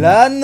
Lan!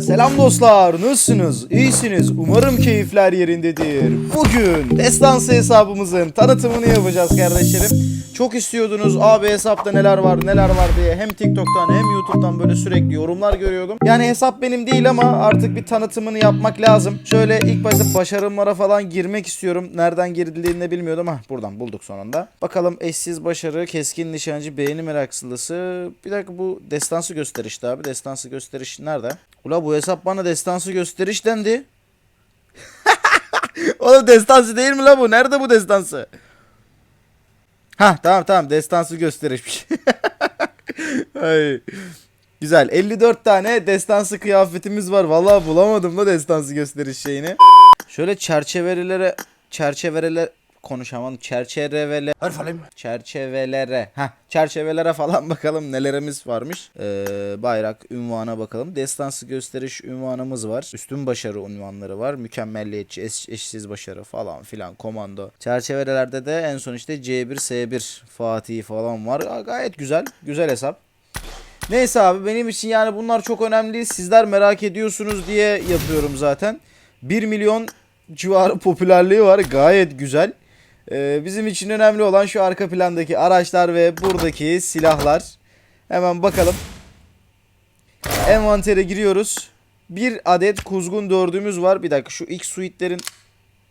Selam dostlar. Nasılsınız? İyisiniz. Umarım keyifler yerindedir. Bugün destansı hesabımızın tanıtımını yapacağız kardeşlerim. Çok istiyordunuz. Abi hesapta neler var neler var diye Hem TikTok'tan hem YouTube'dan böyle sürekli yorumlar görüyordum. Yani hesap benim değil ama artık bir tanıtımını yapmak lazım. Şöyle ilk başta başarımlara falan girmek istiyorum. Nereden girildiğini bilmiyordum. Ha buradan bulduk sonunda. Bakalım eşsiz başarı keskin nişancı beğeni meraklısı Bir dakika bu destansı gösterişti abi destansı gösteriş nerede? Ula bu hesap bana destansı gösteriş dendi Oğlum destansı değil mi la bu? Nerede bu destansı? Ha tamam tamam destansı gösterişmiş. Ay. Güzel 54 tane destansı kıyafetimiz var. Vallahi bulamadım da destansı gösteriş şeyini. Şöyle çerçevelere çerçevelere konuşamam. Çerçevele Harfalim. çerçevelere. Ha, çerçevelere falan bakalım nelerimiz varmış. Ee, bayrak, ünvana bakalım. Destansı gösteriş ünvanımız var. Üstün başarı ünvanları var. Mükemmelliyetçi, eş- eşsiz başarı falan filan komando. Çerçevelerde de en son işte C1, S1 Fatih falan var. Aa, Gayet güzel. Güzel hesap. Neyse abi benim için yani bunlar çok önemli. Sizler merak ediyorsunuz diye yapıyorum zaten. 1 milyon civarı popülerliği var. Gayet güzel. Ee, bizim için önemli olan şu arka plandaki araçlar ve buradaki silahlar. Hemen bakalım. Envantere giriyoruz. Bir adet kuzgun dördümüz var. Bir dakika şu ilk suitlerin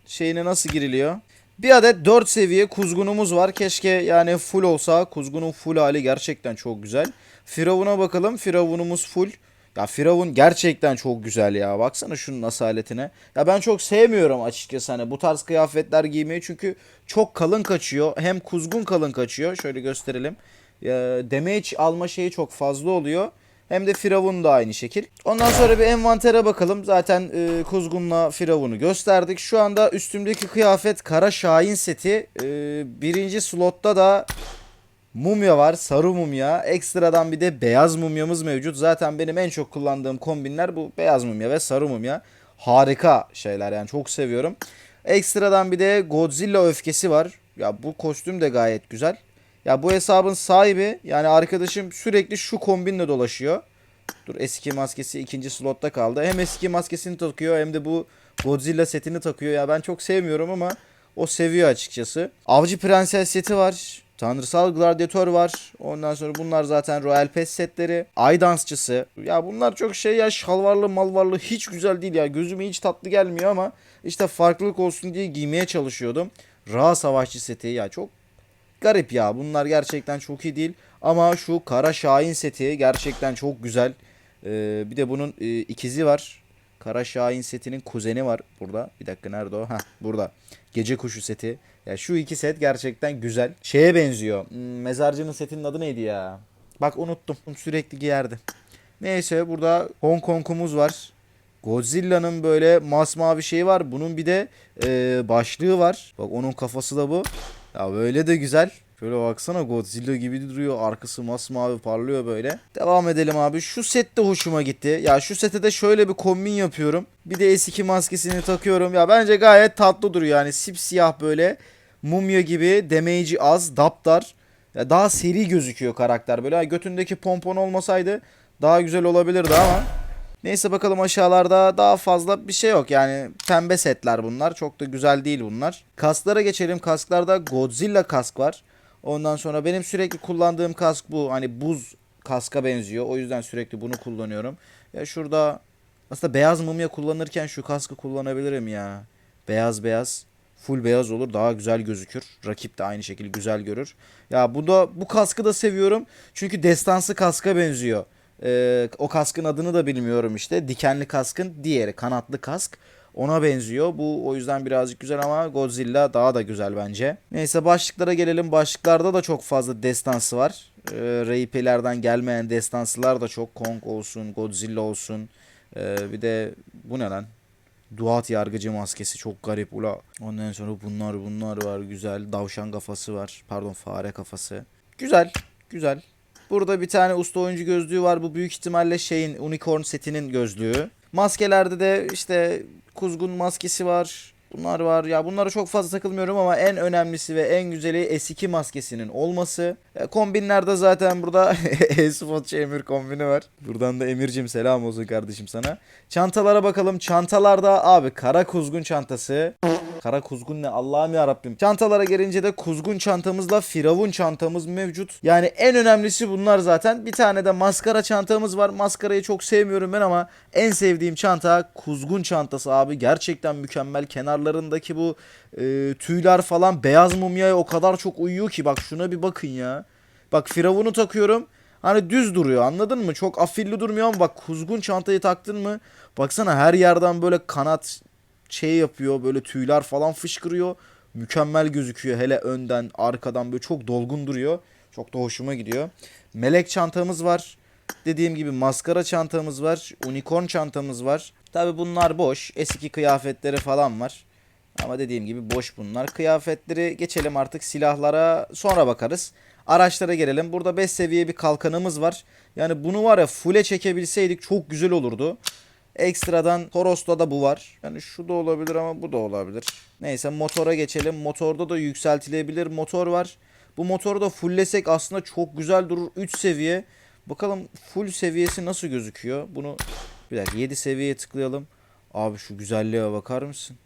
şeyine nasıl giriliyor? Bir adet 4 seviye kuzgunumuz var. Keşke yani full olsa. Kuzgunun full hali gerçekten çok güzel. Firavun'a bakalım. Firavunumuz full. Ya Firavun gerçekten çok güzel ya. Baksana şunun asaletine. Ya ben çok sevmiyorum açıkçası hani bu tarz kıyafetler giymeyi. Çünkü çok kalın kaçıyor. Hem kuzgun kalın kaçıyor. Şöyle gösterelim. Ya, damage alma şeyi çok fazla oluyor. Hem de Firavun da aynı şekil. Ondan sonra bir envantere bakalım. Zaten e, Kuzgun'la Firavun'u gösterdik. Şu anda üstümdeki kıyafet Kara Şahin seti. E, birinci slotta da mumya var. Sarı mumya. Ekstradan bir de beyaz mumyamız mevcut. Zaten benim en çok kullandığım kombinler bu beyaz mumya ve sarı mumya. Harika şeyler yani çok seviyorum. Ekstradan bir de Godzilla öfkesi var. Ya bu kostüm de gayet güzel. Ya bu hesabın sahibi yani arkadaşım sürekli şu kombinle dolaşıyor. Dur eski maskesi ikinci slotta kaldı. Hem eski maskesini takıyor hem de bu Godzilla setini takıyor. Ya ben çok sevmiyorum ama o seviyor açıkçası. Avcı Prenses seti var. Tanrısal Gladyatör var. Ondan sonra bunlar zaten Royal Pass setleri. Ay dansçısı. Ya bunlar çok şey ya şalvarlı malvarlı hiç güzel değil ya. Gözüme hiç tatlı gelmiyor ama işte farklılık olsun diye giymeye çalışıyordum. Ra Savaşçı seti ya çok garip ya. Bunlar gerçekten çok iyi değil. Ama şu Kara Şahin seti gerçekten çok güzel. Ee, bir de bunun e, ikizi var. Kara Şahin setinin kuzeni var burada. Bir dakika nerede o? Heh burada. Gece kuşu seti. Ya şu iki set gerçekten güzel. Şeye benziyor. Hmm, mezarcının setinin adı neydi ya? Bak unuttum. Sürekli giyerdi. Neyse burada Hong Kong'umuz var. Godzilla'nın böyle masmavi şeyi var. Bunun bir de e, başlığı var. Bak onun kafası da bu. Ya böyle de güzel. Şöyle baksana Godzilla gibi duruyor. Arkası masmavi parlıyor böyle. Devam edelim abi. Şu set de hoşuma gitti. Ya şu sete de şöyle bir kombin yapıyorum. Bir de S2 maskesini takıyorum. Ya bence gayet tatlı duruyor. Yani sipsiyah böyle. Mumya gibi. Damage'i az. Daptar. Ya daha seri gözüküyor karakter. Böyle götündeki pompon olmasaydı daha güzel olabilirdi ama. Neyse bakalım aşağılarda daha fazla bir şey yok. Yani pembe setler bunlar. Çok da güzel değil bunlar. Kasklara geçelim. Kasklarda Godzilla kask var. Ondan sonra benim sürekli kullandığım kask bu. Hani buz kaska benziyor. O yüzden sürekli bunu kullanıyorum. Ya şurada aslında beyaz mumya kullanırken şu kaskı kullanabilirim ya. Beyaz beyaz. Full beyaz olur daha güzel gözükür. Rakip de aynı şekilde güzel görür. Ya bu da bu kaskı da seviyorum. Çünkü destansı kaska benziyor. Ee, o kaskın adını da bilmiyorum işte. Dikenli kaskın diğeri kanatlı kask. Ona benziyor. Bu o yüzden birazcık güzel ama Godzilla daha da güzel bence. Neyse başlıklara gelelim. Başlıklarda da çok fazla destansı var. Ee, RP'lerden gelmeyen destansılar da çok. Kong olsun, Godzilla olsun. Ee, bir de bu ne lan? Duat yargıcı maskesi çok garip ula. Ondan sonra bunlar bunlar var güzel. Davşan kafası var. Pardon fare kafası. Güzel. Güzel. Burada bir tane usta oyuncu gözlüğü var. Bu büyük ihtimalle şeyin unicorn setinin gözlüğü. Maskelerde de işte kuzgun maskesi var. Bunlar var ya bunlara çok fazla takılmıyorum ama en önemlisi ve en güzeli S2 maskesinin olması. E, kombinlerde zaten burada e-spotçu Emir kombini var. Buradan da Emir'cim selam olsun kardeşim sana. Çantalara bakalım. Çantalarda abi kara kuzgun çantası. Kara kuzgun ne Allah'ım ya Rabbim. Çantalara gelince de kuzgun çantamızla firavun çantamız mevcut. Yani en önemlisi bunlar zaten. Bir tane de maskara çantamız var. Maskarayı çok sevmiyorum ben ama en sevdiğim çanta kuzgun çantası abi. Gerçekten mükemmel. Kenarlarındaki bu e, tüyler falan beyaz mumyaya o kadar çok uyuyor ki. Bak şuna bir bakın ya. Bak firavunu takıyorum. Hani düz duruyor anladın mı? Çok afilli durmuyor ama bak kuzgun çantayı taktın mı? Baksana her yerden böyle kanat şey yapıyor böyle tüyler falan fışkırıyor. Mükemmel gözüküyor hele önden arkadan böyle çok dolgun duruyor. Çok da hoşuma gidiyor. Melek çantamız var. Dediğim gibi maskara çantamız var. Unicorn çantamız var. Tabi bunlar boş. Eski kıyafetleri falan var. Ama dediğim gibi boş bunlar. Kıyafetleri geçelim artık silahlara sonra bakarız. Araçlara gelelim. Burada 5 seviye bir kalkanımız var. Yani bunu var ya full'e çekebilseydik çok güzel olurdu. Ekstradan Toros'ta da bu var. Yani şu da olabilir ama bu da olabilir. Neyse motora geçelim. Motorda da yükseltilebilir motor var. Bu motoru da fulllesek aslında çok güzel durur. 3 seviye. Bakalım full seviyesi nasıl gözüküyor? Bunu bir dakika 7 seviyeye tıklayalım. Abi şu güzelliğe bakar mısın?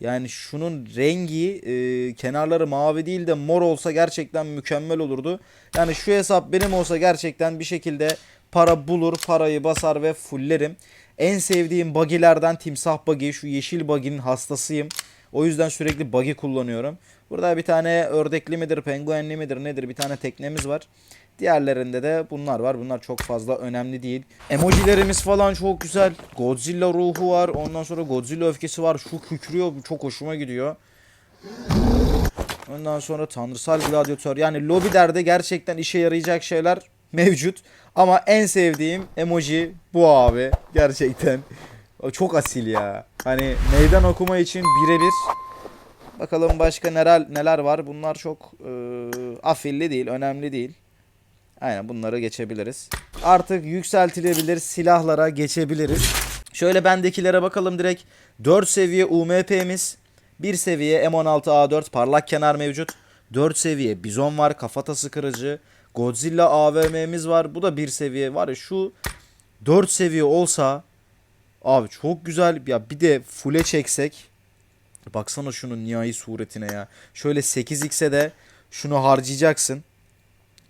Yani şunun rengi e, kenarları mavi değil de mor olsa gerçekten mükemmel olurdu. Yani şu hesap benim olsa gerçekten bir şekilde para bulur, parayı basar ve fullerim. En sevdiğim bagilerden timsah buggy. Şu yeşil buggy'nin hastasıyım. O yüzden sürekli buggy kullanıyorum. Burada bir tane ördekli midir, penguenli midir nedir bir tane teknemiz var. Diğerlerinde de bunlar var. Bunlar çok fazla önemli değil. Emojilerimiz falan çok güzel. Godzilla ruhu var. Ondan sonra Godzilla öfkesi var. Şu kükrüyor. Çok hoşuma gidiyor. Ondan sonra tanrısal gladyatör. Yani lobilerde gerçekten işe yarayacak şeyler mevcut. Ama en sevdiğim emoji bu abi. Gerçekten. Çok asil ya. Hani meydan okuma için birebir. Bakalım başka neler neler var. Bunlar çok e, afilli değil, önemli değil. Aynen bunları geçebiliriz. Artık yükseltilebilir silahlara geçebiliriz. Şöyle bendekilere bakalım direkt. 4 seviye UMP'miz. 1 seviye M16A4 parlak kenar mevcut. 4 seviye bizon var kafatası kırıcı. Godzilla AVM'miz var. Bu da 1 seviye var ya şu 4 seviye olsa abi çok güzel ya bir de full'e çeksek baksana şunun nihai suretine ya. Şöyle 8x'e de şunu harcayacaksın.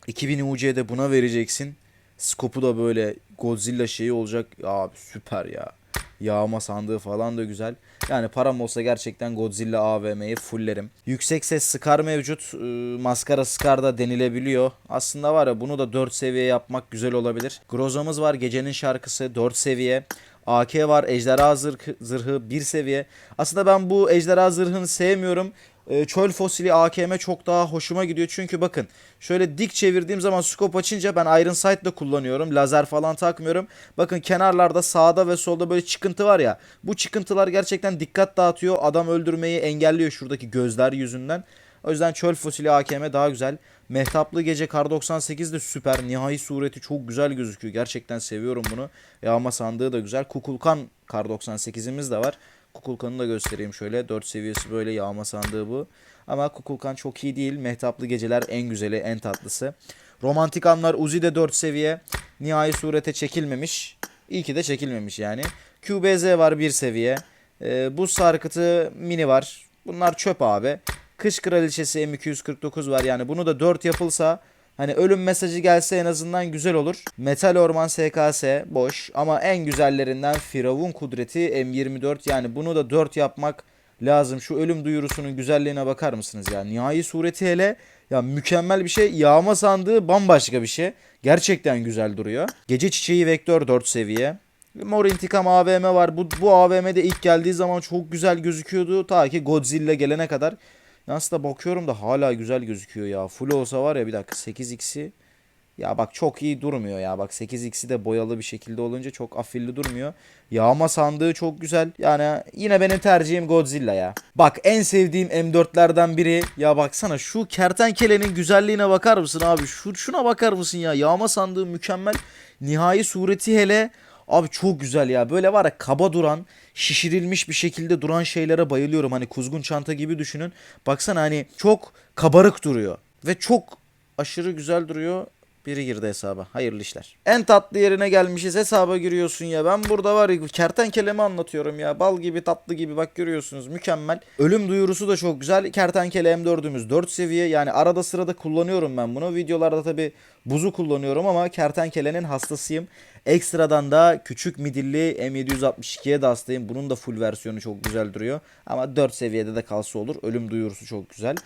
2000 UC'de buna vereceksin. Skopu da böyle Godzilla şeyi olacak. Abi süper ya. Yağma sandığı falan da güzel. Yani param olsa gerçekten Godzilla AVM'yi fulllerim. Yüksek ses Scar mevcut. Ee, maskara Scar da denilebiliyor. Aslında var ya bunu da 4 seviye yapmak güzel olabilir. Groza'mız var. Gecenin şarkısı 4 seviye. AK var. Ejderha zırhı, zırhı 1 seviye. Aslında ben bu ejderha zırhını sevmiyorum. Ee, çöl fosili AKM çok daha hoşuma gidiyor. Çünkü bakın şöyle dik çevirdiğim zaman scope açınca ben Iron Sight da kullanıyorum. Lazer falan takmıyorum. Bakın kenarlarda sağda ve solda böyle çıkıntı var ya. Bu çıkıntılar gerçekten dikkat dağıtıyor. Adam öldürmeyi engelliyor şuradaki gözler yüzünden. O yüzden çöl fosili AKM daha güzel. Mehtaplı gece kar 98 de süper. Nihai sureti çok güzel gözüküyor. Gerçekten seviyorum bunu. Yağma sandığı da güzel. Kukulkan kar 98'imiz de var. Kukulkan'ı da göstereyim şöyle. 4 seviyesi böyle yağma sandığı bu. Ama Kukulkan çok iyi değil. Mehtaplı geceler en güzeli, en tatlısı. Romantik anlar Uzi de 4 seviye. Nihai surete çekilmemiş. İyi ki de çekilmemiş yani. QBZ var 1 seviye. Ee, buz sarkıtı mini var. Bunlar çöp abi. Kış kraliçesi M249 var. Yani bunu da 4 yapılsa Hani ölüm mesajı gelse en azından güzel olur. Metal Orman SKS boş ama en güzellerinden Firavun Kudreti M24 yani bunu da 4 yapmak lazım. Şu ölüm duyurusunun güzelliğine bakar mısınız ya? Nihai sureti hele ya mükemmel bir şey. Yağma sandığı bambaşka bir şey. Gerçekten güzel duruyor. Gece çiçeği vektör 4 seviye. Mor intikam AVM var. Bu, bu AVM'de ilk geldiği zaman çok güzel gözüküyordu. Ta ki Godzilla gelene kadar. Aslında bakıyorum da hala güzel gözüküyor ya. Full olsa var ya bir dakika 8x'i. Ya bak çok iyi durmuyor ya. Bak 8x'i de boyalı bir şekilde olunca çok afilli durmuyor. Yağma sandığı çok güzel. Yani yine benim tercihim Godzilla ya. Bak en sevdiğim M4'lerden biri. Ya baksana şu kertenkelenin güzelliğine bakar mısın abi? Şu, şuna bakar mısın ya? Yağma sandığı mükemmel. Nihai sureti hele Abi çok güzel ya. Böyle var ya kaba duran, şişirilmiş bir şekilde duran şeylere bayılıyorum. Hani kuzgun çanta gibi düşünün. Baksana hani çok kabarık duruyor. Ve çok aşırı güzel duruyor. Biri girdi hesaba. Hayırlı işler. En tatlı yerine gelmişiz. Hesaba giriyorsun ya. Ben burada var ya kertenkelemi anlatıyorum ya. Bal gibi tatlı gibi bak görüyorsunuz. Mükemmel. Ölüm duyurusu da çok güzel. Kertenkele M4'ümüz 4 seviye. Yani arada sırada kullanıyorum ben bunu. Videolarda tabi buzu kullanıyorum ama kertenkelenin hastasıyım. Ekstradan da küçük midilli M762'ye de hastayım. Bunun da full versiyonu çok güzel duruyor. Ama 4 seviyede de kalsa olur. Ölüm duyurusu çok güzel.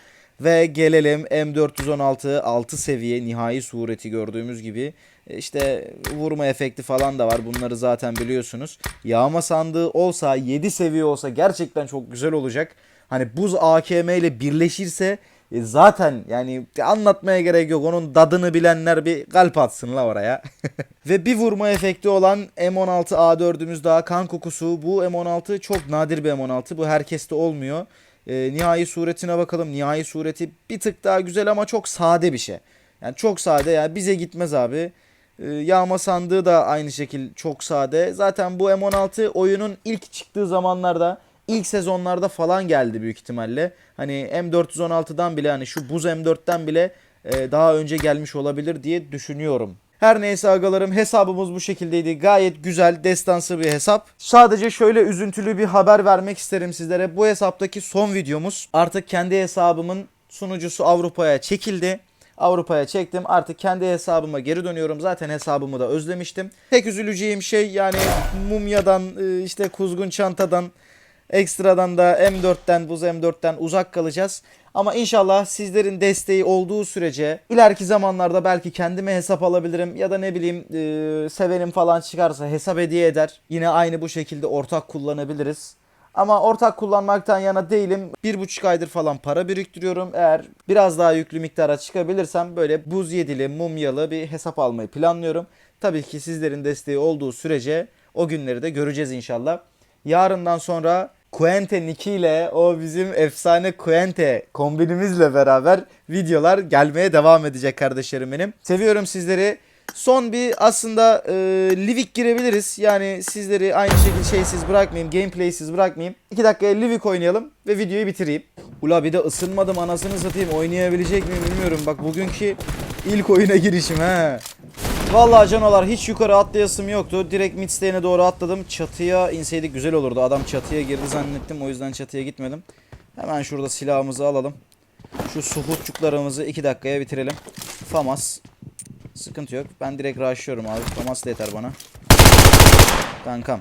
Ve gelelim M416 6 seviye nihai sureti gördüğümüz gibi. E, İşte vurma efekti falan da var. Bunları zaten biliyorsunuz. Yağma sandığı olsa 7 seviye olsa gerçekten çok güzel olacak. Hani buz AKM ile birleşirse e, zaten yani anlatmaya gerek yok. Onun dadını bilenler bir kalp atsın la oraya. Ve bir vurma efekti olan M16 A4'ümüz daha kan kokusu. Bu M16 çok nadir bir M16. Bu herkeste olmuyor. E, nihai suretine bakalım. Nihai sureti bir tık daha güzel ama çok sade bir şey. Yani çok sade yani bize gitmez abi. E, yağma sandığı da aynı şekil çok sade. Zaten bu M16 oyunun ilk çıktığı zamanlarda ilk sezonlarda falan geldi büyük ihtimalle. Hani M416'dan bile hani şu buz M4'ten bile e, daha önce gelmiş olabilir diye düşünüyorum. Her neyse agalarım hesabımız bu şekildeydi. Gayet güzel, destansı bir hesap. Sadece şöyle üzüntülü bir haber vermek isterim sizlere. Bu hesaptaki son videomuz. Artık kendi hesabımın sunucusu Avrupa'ya çekildi. Avrupa'ya çektim. Artık kendi hesabıma geri dönüyorum. Zaten hesabımı da özlemiştim. Tek üzüleceğim şey yani mumyadan e, işte kuzgun çantadan ekstradan da M4'ten buz M4'ten uzak kalacağız. Ama inşallah sizlerin desteği olduğu sürece ileriki zamanlarda belki kendime hesap alabilirim ya da ne bileyim e, sevenim falan çıkarsa hesap hediye eder. Yine aynı bu şekilde ortak kullanabiliriz. Ama ortak kullanmaktan yana değilim. Bir buçuk aydır falan para biriktiriyorum. Eğer biraz daha yüklü miktara çıkabilirsem böyle buz yedili, mumyalı bir hesap almayı planlıyorum. Tabii ki sizlerin desteği olduğu sürece o günleri de göreceğiz inşallah. Yarından sonra Quente Nicky ile o bizim efsane Quente kombinimizle beraber videolar gelmeye devam edecek kardeşlerim benim. Seviyorum sizleri. Son bir aslında e, Livik girebiliriz. Yani sizleri aynı şekilde şeysiz bırakmayayım, gameplays'iz bırakmayayım. 2 dakikaya Livik oynayalım ve videoyu bitireyim. Ula bir de ısınmadım anasını satayım. Oynayabilecek miyim bilmiyorum. Bak bugünkü ilk oyuna girişim he. Vallahi canolar hiç yukarı atlayasım yoktu. Direkt midstane'e doğru atladım. Çatıya inseydik güzel olurdu. Adam çatıya girdi zannettim. O yüzden çatıya gitmedim. Hemen şurada silahımızı alalım. Şu suhutçuklarımızı 2 dakikaya bitirelim. Famas. Sıkıntı yok. Ben direkt rushlıyorum abi. Famas da yeter bana. Kankam.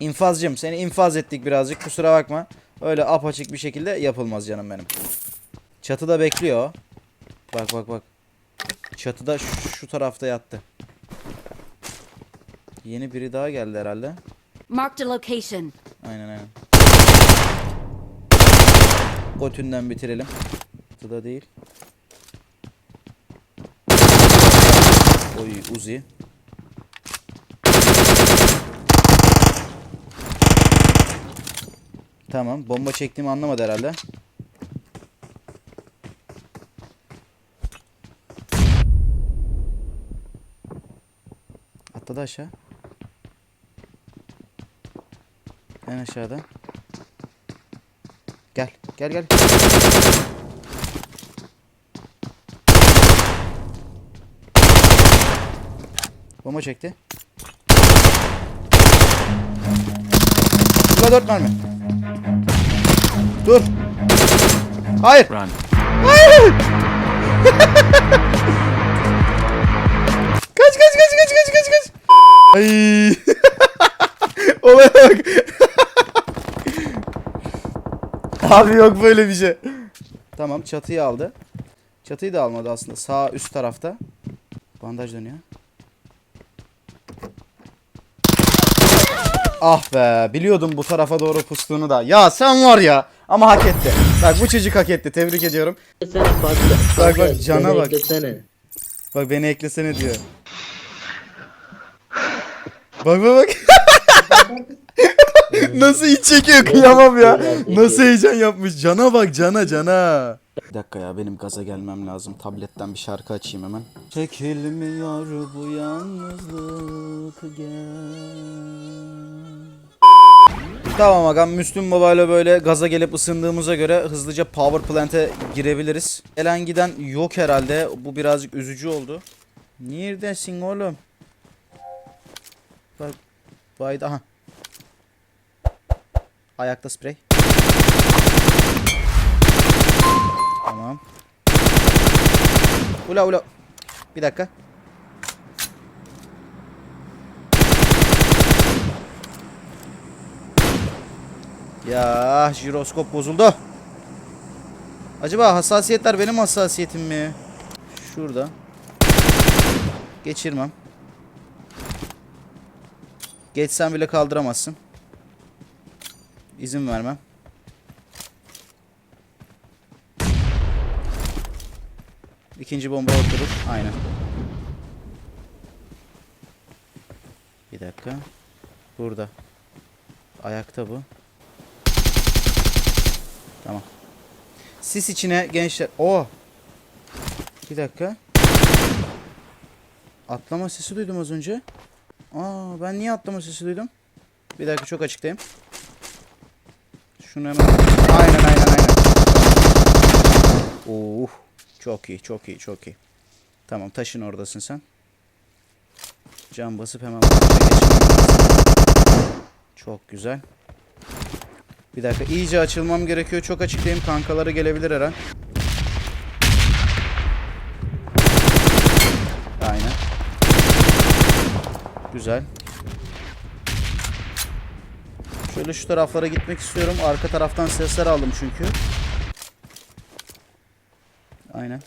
İnfazcım seni infaz ettik birazcık. Kusura bakma. Öyle apaçık bir şekilde yapılmaz canım benim. Çatıda bekliyor. Bak bak bak. Çatıda şu, şu tarafta yattı. Yeni biri daha geldi herhalde. Marked a location. Aynen aynen. Götünden bitirelim. Çatıda değil. Oy Uzi. Tamam. Bomba çektiğimi anlamadı herhalde. Atladı aşağı. En aşağıda. Gel. Gel gel. Bomba çekti. Şurada dört mermi. Dur. Hayır. Run. Kaç Ay. Olaya bak. Abi yok böyle bir şey. Tamam çatıyı aldı. Çatıyı da almadı aslında. Sağ üst tarafta. Bandaj dönüyor. Ah be biliyordum bu tarafa doğru pustuğunu da. Ya sen var ya ama hak etti. Bak bu çocuk hak etti. Tebrik ediyorum. Farklı. Bak, bak, farklı. cana bak. Bak beni eklesene diyor. Bak bak bak. Nasıl iç çekiyor kıyamam ya. Nasıl heyecan yapmış. Cana bak cana cana. Bir dakika ya benim gaza gelmem lazım. Tabletten bir şarkı açayım hemen. Çekilmiyor bu yalnızlık gel. Tamam agam Müslüm Baba'yla böyle gaza gelip ısındığımıza göre hızlıca power plant'e girebiliriz. Gelen giden yok herhalde. Bu birazcık üzücü oldu. Neredesin oğlum? Bak. Bayda. Aha. Ayakta sprey. Tamam. Ula ula. Bir dakika. Ya jiroskop bozuldu. Acaba hassasiyetler benim hassasiyetim mi? Şurada. Geçirmem. Geçsen bile kaldıramazsın. İzin vermem. İkinci bomba oturur. Aynen. Bir dakika. Burada. Ayakta bu. Tamam. Sis içine gençler. Oo. Bir dakika. Atlama sesi duydum az önce. Aa ben niye atlama sesi duydum? Bir dakika çok açıktayım. Şunu hemen. Aynen aynen aynen. Oo. Çok iyi çok iyi çok iyi. Tamam taşın oradasın sen. Cam basıp hemen. Çok güzel. Bir dakika iyice açılmam gerekiyor. Çok açıktayım. Kankaları gelebilir her. Aynen. Güzel. Şöyle şu taraflara gitmek istiyorum. Arka taraftan sesler aldım çünkü. Aynen.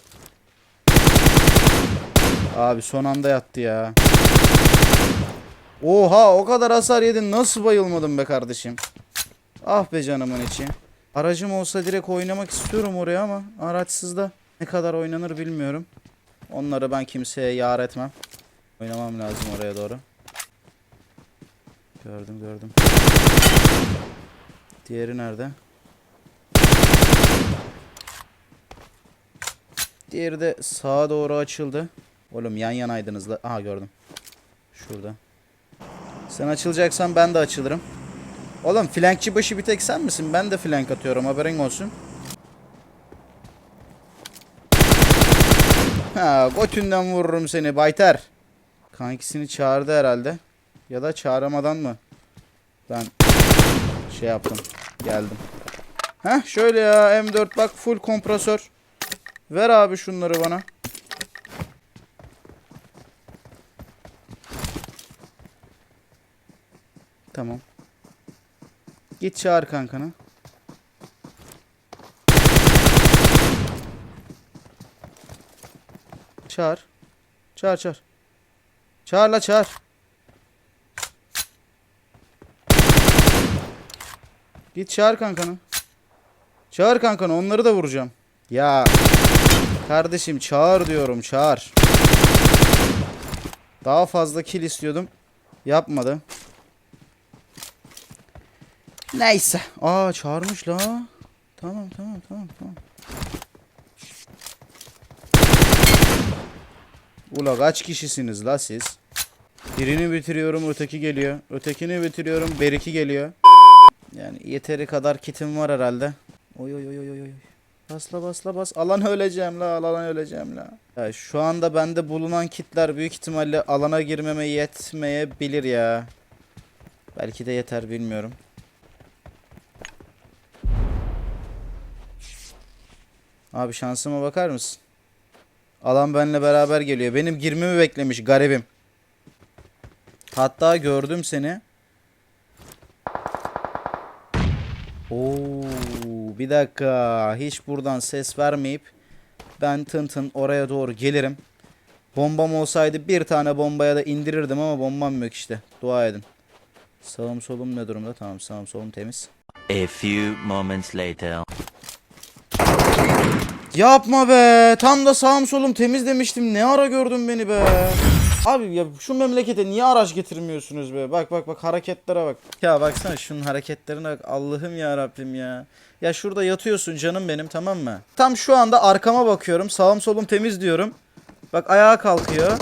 Abi son anda yattı ya. Oha o kadar hasar yedin. Nasıl bayılmadın be kardeşim? Ah be canımın içi. Aracım olsa direkt oynamak istiyorum oraya ama araçsız da ne kadar oynanır bilmiyorum. Onları ben kimseye yar etmem. Oynamam lazım oraya doğru. Gördüm gördüm. Diğeri nerede? Diğeri de sağa doğru açıldı. Oğlum yan yanaydınız la. Aha gördüm. Şurada. Sen açılacaksan ben de açılırım. Oğlum flankçı başı bir tek sen misin? Ben de flank atıyorum haberin olsun. Ha götünden vururum seni Bayter. Kankisini çağırdı herhalde. Ya da çağıramadan mı? Ben şey yaptım. Geldim. Heh şöyle ya M4 bak full kompresör. Ver abi şunları bana. Tamam. Git çağır kankanı. Çağır. Çağır çağır. Çağır la çağır. Git çağır kankanı. Çağır kankanı onları da vuracağım. Ya. Kardeşim çağır diyorum çağır. Daha fazla kill istiyordum. Yapmadı. Neyse. Aa çağırmış la. Tamam tamam tamam tamam. Ula kaç kişisiniz la siz? Birini bitiriyorum öteki geliyor. Ötekini bitiriyorum beriki geliyor. Yani yeteri kadar kitim var herhalde. Oy oy oy oy oy. Basla basla bas. Alan öleceğim la alan öleceğim la. Ya şu anda bende bulunan kitler büyük ihtimalle alana girmeme yetmeyebilir ya. Belki de yeter bilmiyorum. Abi şansıma bakar mısın? Alan benimle beraber geliyor. Benim girmemi beklemiş garibim. Hatta gördüm seni. Oo, bir dakika. Hiç buradan ses vermeyip ben tın tın oraya doğru gelirim. Bombam olsaydı bir tane bombaya da indirirdim ama bombam yok işte. Dua edin. Sağım solum ne durumda? Tamam sağım solum temiz. A few moments later. Yapma be. Tam da sağım solum temiz demiştim. Ne ara gördün beni be. Abi ya şu memlekete niye araç getirmiyorsunuz be? Bak bak bak hareketlere bak. Ya baksana şunun hareketlerine bak. Allah'ım ya Rabbim ya. Ya şurada yatıyorsun canım benim tamam mı? Tam şu anda arkama bakıyorum. Sağım solum temiz diyorum. Bak ayağa kalkıyor.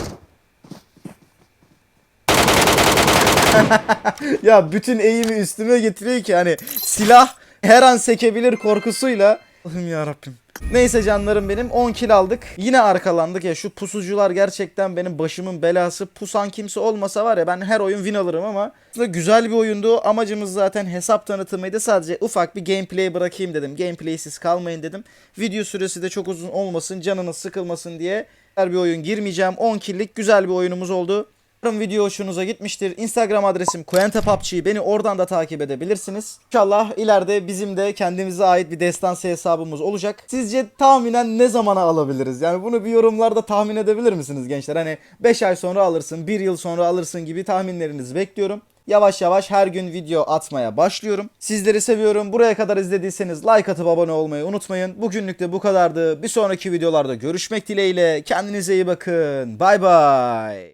ya bütün eğimi üstüme getiriyor ki hani silah her an sekebilir korkusuyla. Allah'ım ya Rabbim. Neyse canlarım benim 10 kill aldık. Yine arkalandık ya şu pusucular gerçekten benim başımın belası. Pusan kimse olmasa var ya ben her oyun win alırım ama aslında güzel bir oyundu. Amacımız zaten hesap tanıtımıydı. Sadece ufak bir gameplay bırakayım dedim. Gameplaysiz kalmayın dedim. Video süresi de çok uzun olmasın, canınız sıkılmasın diye her bir oyun girmeyeceğim. 10 kill'lik güzel bir oyunumuz oldu. Umarım video hoşunuza gitmiştir. Instagram adresim Quenta PUBG. Beni oradan da takip edebilirsiniz. İnşallah ileride bizim de kendimize ait bir destansı hesabımız olacak. Sizce tahminen ne zamana alabiliriz? Yani bunu bir yorumlarda tahmin edebilir misiniz gençler? Hani 5 ay sonra alırsın, 1 yıl sonra alırsın gibi tahminlerinizi bekliyorum. Yavaş yavaş her gün video atmaya başlıyorum. Sizleri seviyorum. Buraya kadar izlediyseniz like atıp abone olmayı unutmayın. Bugünlük de bu kadardı. Bir sonraki videolarda görüşmek dileğiyle. Kendinize iyi bakın. Bay bay.